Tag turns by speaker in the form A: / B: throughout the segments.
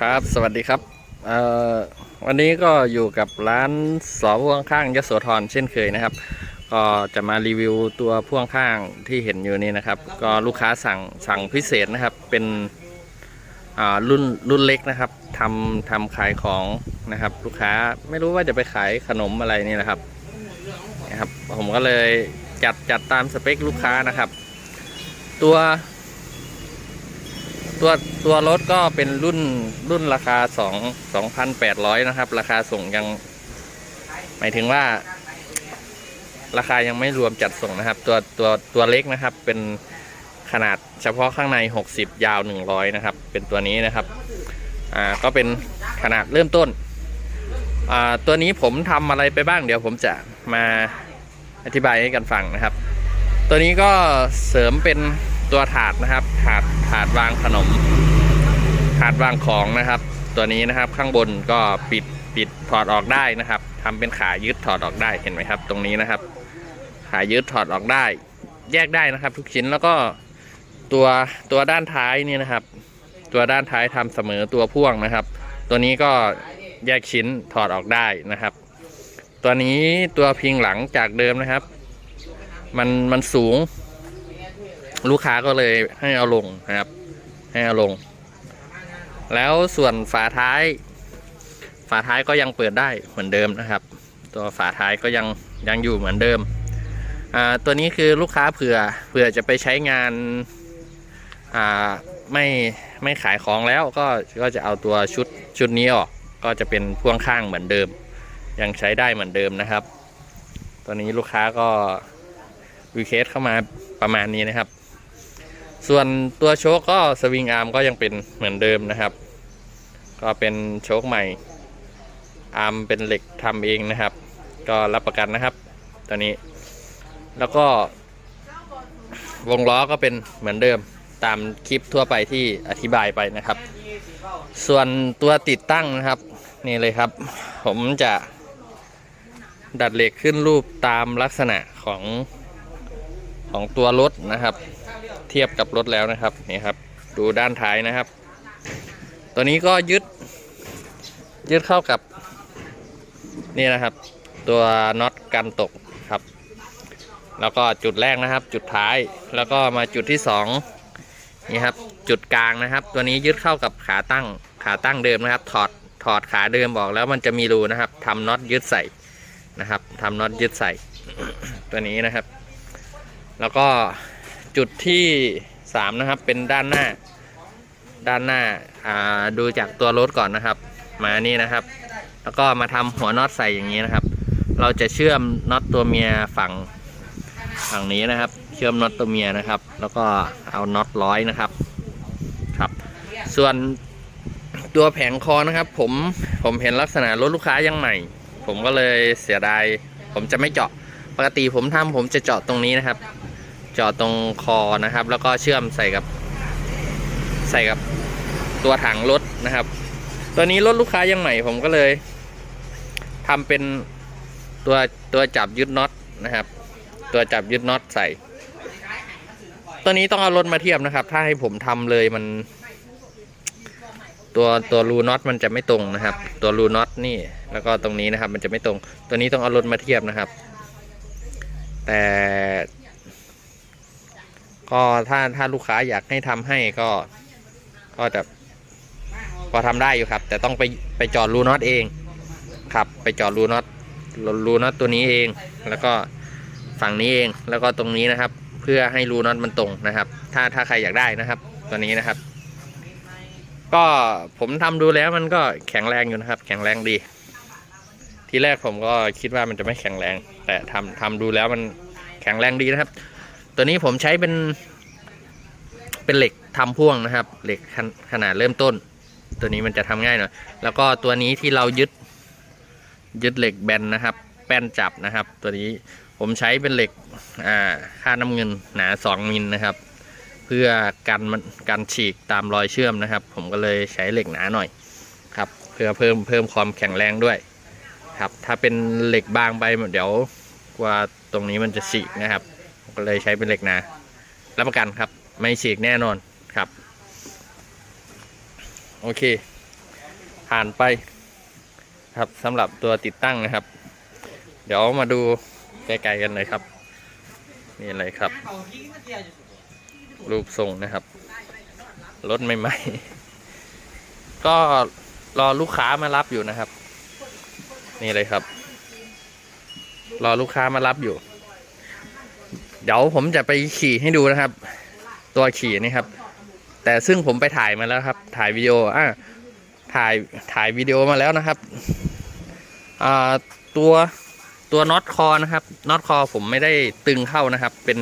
A: ครับ สวัสดีครับ วันนี้ก็อยู่กับร้านสอพ่วงข้างยโสธรเช่นเคยนะครับ ก็จะมารีวิวตัวพ่วงข้างที่เห็นอยู่นี่นะครับ ก็ลูกค้าสั่งสั่งพิเศษนะครับ เป็นรุ่นรุ่นเล็กนะครับทำทำขายของนะครับ ลูกค้าไม่รู้ว่าจะไปขายขนมอะไรนี่นะครับนะครับ ผมก็เลยจัดจัดตามสเปคลูกค้านะครับ ตัว ตัวตัวรถก็เป็นรุ่นรุ่นราคา2 2,800นแปดร้อยนะครับ ราคาส่งยัง หมายถึงว่า ราคายังไม่รวมจัดส่งนะครับ ตัวตัวตัวเล็กนะครับ เป็นขนาดเฉพาะข้างใน60ยาว100นะครับ เป็นตัวนี้นะครับ อ่าก็เป็นขนาดเริ่มต้น อ่าตัวนี้ผมทำอะไรไปบ้างเดี๋ยวผมจะมาอธิบายให้กันฟังนะครับ ตัวนี้ก็เสริมเป็น ตัวถาดนะครับ ถาดถาดวางขนม ถาดวางของนะครับ ตัวนี้นะครับข้างบนก็ปิดปิดถอดออกได้นะครับทำเป็นขายึดถอดออกได้เห็นไหมครับ ตรงนี้นะครับ ขายึดถอดออกได้ แยกได้นะครับ ทุกชิ้นแล้วก็ตัวตัวด้านท้ายนี่นะครับ ตัวด้านท้ายทำเสมอตัวพ่วงนะครับ ตัวนี้ก็แยกชิ้นถอดออกได้นะครับ ตัวนี้ตัวพิงหลังจากเดิมนะครับ มันมันสูง ลูกค้าก็เลยให้เอาลงนะครับ ให้เอาลง แล้วส่วนฝาท้าย ฝาท้ายก็ยังเปิดได้เหมือนเดิมนะครับ ตัวฝาท้ายก็ยังยังอยู่เหมือนเดิมอ่าตัวนี้คือลูกค้าเผื่อเผื่อจะไปใช้งานอ่าไม่ไม่ขายของแล้วก็ก็จะเอาตัวชุดชุดนี้ออก ก็จะเป็นพ่วงข้างเหมือนเดิม ยังใช้ได้เหมือนเดิมนะครับ ตัวนี้ลูกค้าก็วีเคสเข้ามาประมาณนี้นะครับ ส่วนตัวโชคก็สวิงอาร์มก็ยังเป็นเหมือนเดิมนะครับ ก็เป็นโชคใหม่ อาร์มเป็นเหล็กทำเองนะครับ ก็รับประกันนะครับตัวนี้ แล้วก็ วงล้อก็เป็นเหมือนเดิมตามคลิปทั่วไปที่อธิบายไปนะครับ ส่วนตัวติดตั้งนะครับ นี่เลยครับ ผมจะดัดเหล็กขึ้นรูปตามลักษณะของของตัวรถนะครับ ทียบกับรถแล้วนะครับนี่ครับ ดูด้านท้ายนะครับ ตัวนี้ก็ยึดยึดเข้ากับ นี่นะครับ ตัวน็อตกันตกครับ แล้วก็จุดแรกนะครับ จุดท้ายแล้วก็มาจุดที่สองนี่ครับ จุดกลางนะครับ ตัวนี้ยึดเข้ากับขาตั้งขาตั้งเดิมนะครับ ถอดถอดขาเดิมบอกแล้วมันจะมีรูนะครับทำน็อตยึดใส่นะครับทำน็อตยึดใส่ตัวนี้นะครับ แล้วก็ จุดที่สามนะครับ เป็นด้านหน้า ด้านหน้าอ่าดูจากตัวรถก่อนนะครับ มานี่นะครับ แล้วก็มาทำหัวน็อตใส่อย่างนี้นะครับ เราจะเชื่อมน็อตตัวเมียฝั่งฝั่งนี้นะครับ เชื่อมน็อตตัวเมียนะครับ แล้วก็เอาน็อตร้อยนะครับ ครับ ส่วนตัวแผงคอนะครับ ผมผมเห็นลักษณะรถลูกค้ายังใหม่ ผมก็เลยเสียดายผมจะไม่เจาะปกติผมทำผมจะเจาะตรงนี้นะครับ จาะตรงคอนะครับ แล้วก็เชื่อมใส่กับ ใส่กับตัวถังรถนะครับ ตัวนี้รถลูกค้ายังใหม่ผมก็เลยทำเป็นตัวตัวจับยึดน็อตนะครับ ตัวจับยึดน็อตใส่ ตัวนี้ต้องเอารถมาเทียบนะครับ ถ้าให้ผมทำเลยมัน ตัวตัวรูน็อตมันจะไม่ตรงนะครับ ตัวรูน็อตนี่ แล้วก็ตรงนี้นะครับ มันจะไม่ตรง ตัวนี้ต้องเอารถมาเทียบนะครับ แต่ ก็ถ้าถ้าลูกค้าอยากให้ทำให้ก็ก็จะพอทำได้อยู่ครับ แต่ต้องไปไปจอดรูน็อตเองครับไปจอดรูน็อตรูน็อตตัวนี้เอง แล้วก็ฝั่งนี้เองแล้วก็ตรงนี้นะครับ เพื่อให้รูน็อตมันตรงนะครับ ถ้าถ้าใครอยากได้นะครับ ตัวนี้นะครับ ก็ผมทำดูแล้วมันก็แข็งแรงอยู่นะครับ แข็งแรงดี ทีแรกผมก็คิดว่ามันจะไม่แข็งแรง แต่ทำทำดูแล้วมันแข็งแรงดีนะครับ ตัวนี้ผมใช้เป็น เป็นเหล็กทำพ่วงนะครับ เหล็กขนขนาดเริ่มต้น ตัวนี้มันจะทำง่ายหน่อยแล้วก็ตัวนี้ที่เรายึด ยึดเหล็กแบนนะครับ แป้นจับนะครับ ตัวนี้ผมใช้เป็นเหล็กอ่าค่าน้ำเงินหนา2มิลนะครับ เพื่อกันมันกันฉีกตามรอยเชื่อมนะครับ ผมก็เลยใช้เหล็กหนาหน่อยครับ เพื่อเพิ่มเพิ่มความแข็งแรงด้วยครับ ถ้าเป็นเหล็กบางไปเดี๋ยวกว่าตรงนี้มันจะฉีกนะครับ ก็เลยใช้เป็นเหล็กหนา รับประกันครับ ไม่ฉีกแน่นอนครับ โอเค ผ่านไปครับสำหรับตัวติดตั้งนะครับ เดี๋ยวมาดูไกลๆกันเลยครับ นี่เลยครับ รูปทรงนะครับ รถใหม่ๆ ก็รอลูกค้ามารับอยู่นะครับ นี่เลยครับ รอลูกค้ามารับอยู่ เดี๋ยวผมจะไปขี่ให้ดูนะครับ ตัวขี่นี่ครับ แต่ซึ่งผมไปถ่ายมาแล้วครับ ถ่ายวิดีโออะถ่ายถ่ายวิดีโอมาแล้วนะครับอ่าตัวตัวน็อตคอนะครับน็อตคอผมไม่ได้ตึงเข้านะครับ เป็น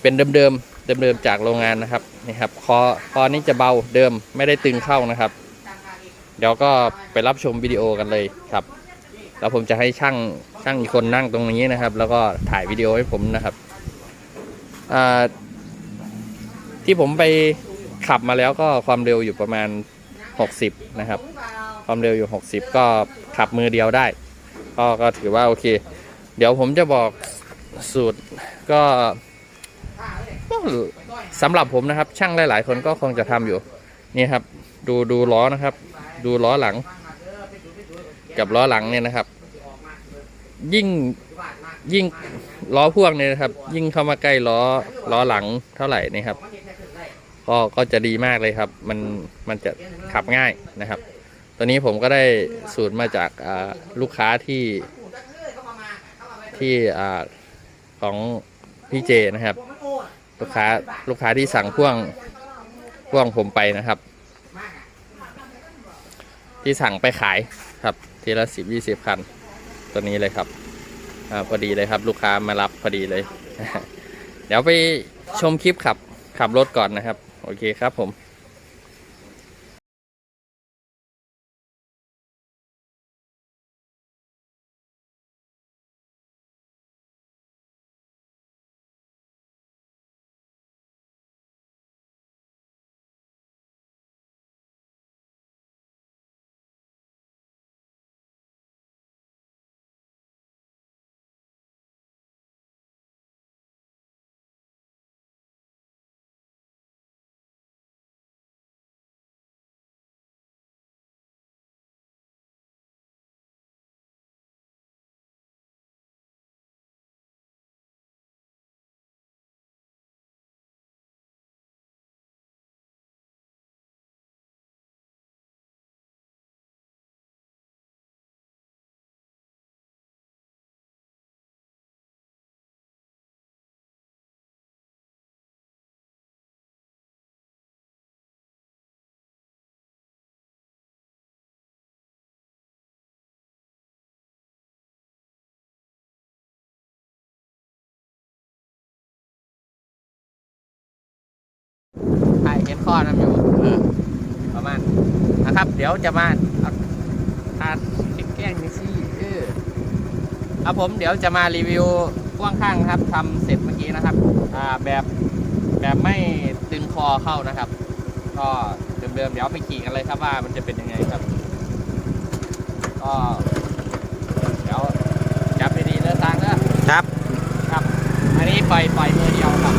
A: เป็นเดิมเดิมเดิมเดิมจากโรงงานนะครับนี่ครับคอคอนี้จะเบาเดิมไม่ได้ตึงเข้านะครับ เดี๋ยวก็ไปรับชมวิดีโอกันเลยครับ แล้วผมจะให้ช่างช่างอีกคนนั่งตรงนี้นะครับ แล้วก็ถ่ายวิดีโอให้ผมนะครับที่ผมไปขับมาแล้วก็ความเร็วอยู่ประมาณ 60 นะครับ ความเร็วอยู่ 60 ก็ขับมือเดียวได้ ก็ก็ถือว่าโอเค เดี๋ยวผมจะบอกสูตรก็สำหรับผมนะครับ ช่างหลาย ๆ คนก็คงจะทำอยู่ นี่ครับ ดูดูล้อนะครับ ดูล้อหลัง กับล้อหลังเนี่ยนะครับ ยิ่งยิ่งล้อพ่วงเนี่ยนะครับ ยิ่งเข้ามาใกล้ล้อล้อหลังเท่าไหร่นี่ครับก็ก็จะดีมากเลยครับ มันมันจะขับง่ายนะครับ ตัวนี้ผมก็ได้สูตรมาจากลูกค้าที่ที่ของพี่เจนะครับ ลูกค้าลูกค้าที่สั่งพ่วงพ่วงผมไปนะครับ ที่สั่งไปขายครับ ทีละสิบยี่สิบคัน ตัวนี้เลยครับอ่าพอดีเลยครับ ลูกค้ามารับพอดีเลย เดี๋ยวไปชมคลิปขับขับรถก่อนนะครับ โอเคครับผม ข้อนำอยู่เออประมาณนะครับ เดี๋ยวจะมาเอาทานคลิปแกล้งนิซี่เออครับผมเดี๋ยวจะมารีวิวพ่วงข้างครับทำเสร็จเมื่อกี้นะครับ อ่าแบบแบบไม่ตึงคอเข้านะครับ ก็เดิมๆเดี๋ยวไปขี่กันเลยครับว่ามันจะเป็นยังไงครับ ก็เดี๋ยวจับดีๆเดินทางเด้อ
B: ครับ
A: ครับ อันนี้ปล่อยปล่อยมือเดียวครับ